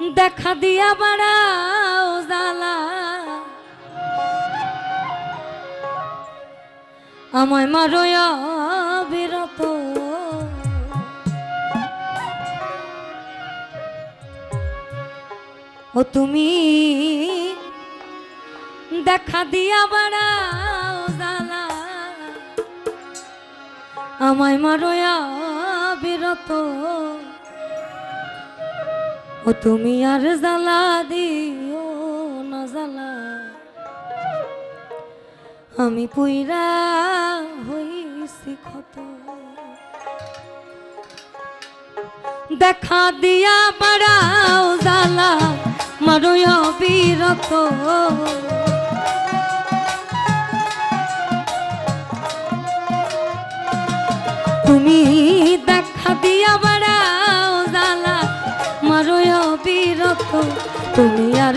দেখা দিয়া বাড়াও জ্বালা। আমায় মারয়া বিরত। ও তুমি, দেখা দিয়া বাড়াও জ্বালা। আমায় মারয়া বিরত। ও তুমি আর জ্বালা দিও না জ্বালা। আমি পুইরা হইছি ক্ষত। দেখা দিয়া বাড়াও জ্বালা মারয় বিরত তুমি তুমি আর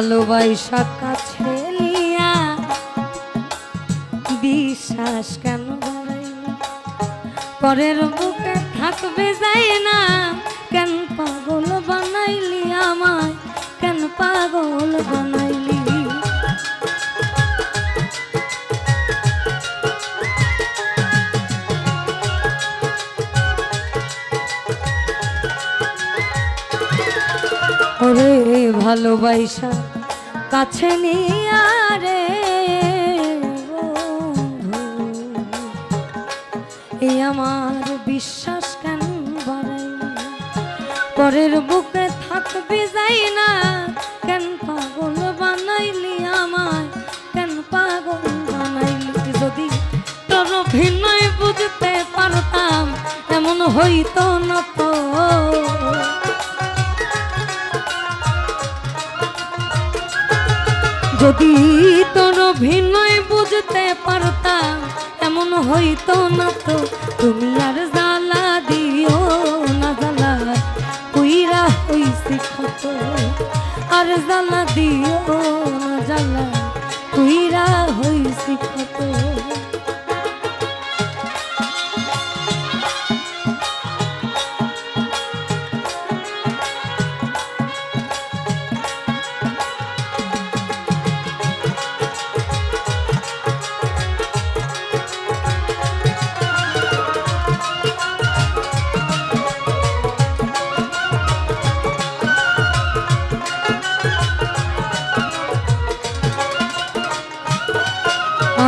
ভালোবাসা কাছে নিয়া বিশ্বাস কেন পরের বুকে থাকবে যাই না। কেন পাগল বানাইলি আমায়? কেন পাগল বানাইলি? ভালোবাসা কাছে নিয়া রে বন্ধু এই আমার বিশ্বাস কেন বাড়াইলি পরের বুকে থাকবি যাই না, কেন পাগল বানাইলি আমায়? কেন পাগল বানাইলি? যদি তোর ভিন্নই বুঝতে পারতাম, এমন হইতো যদি তোর অভিনয় বুঝতে পারতাম এমন হইতো না তো। তুমি আর জ্বালা দিও না জ্বালা, কুইরা হইছি কত আর জ্বালা দিও না জ্বালা, কুইরা হইছি ক্ষত।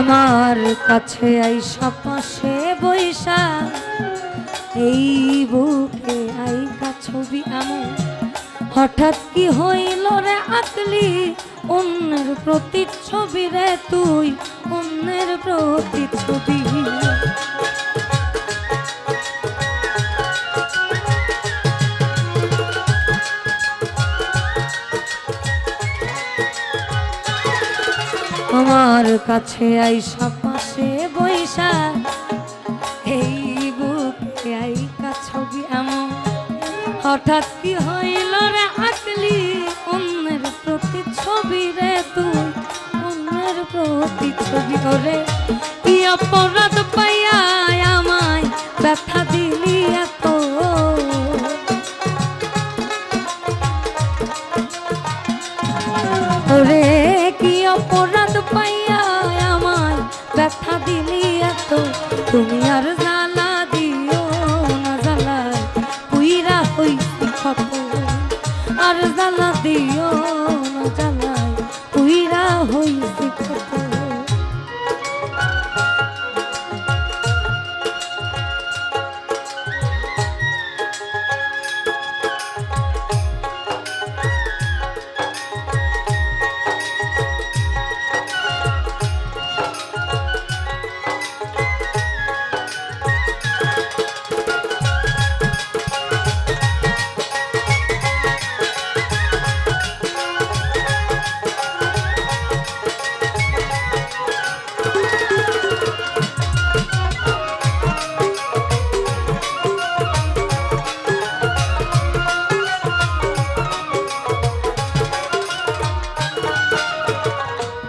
আমার কাছে আইসা পাশে বৈশা, এই বুকে আইকা ছবি আমার হঠাৎ কি হইল রে আকলি? অন্যের ছবি রে তুই, অন্যের প্রতিচ্ছবি। আমার কাছে আইসা পাশে বৈশা এই বুকে আইকা ছবি এমন। হঠাৎ কি হইল রে আকলি অন্যের প্রতি ছবি রে তুই? অন্যের প্রতি ছবি করে কি অপরাধ পাইয়া আমায় ব্যথা you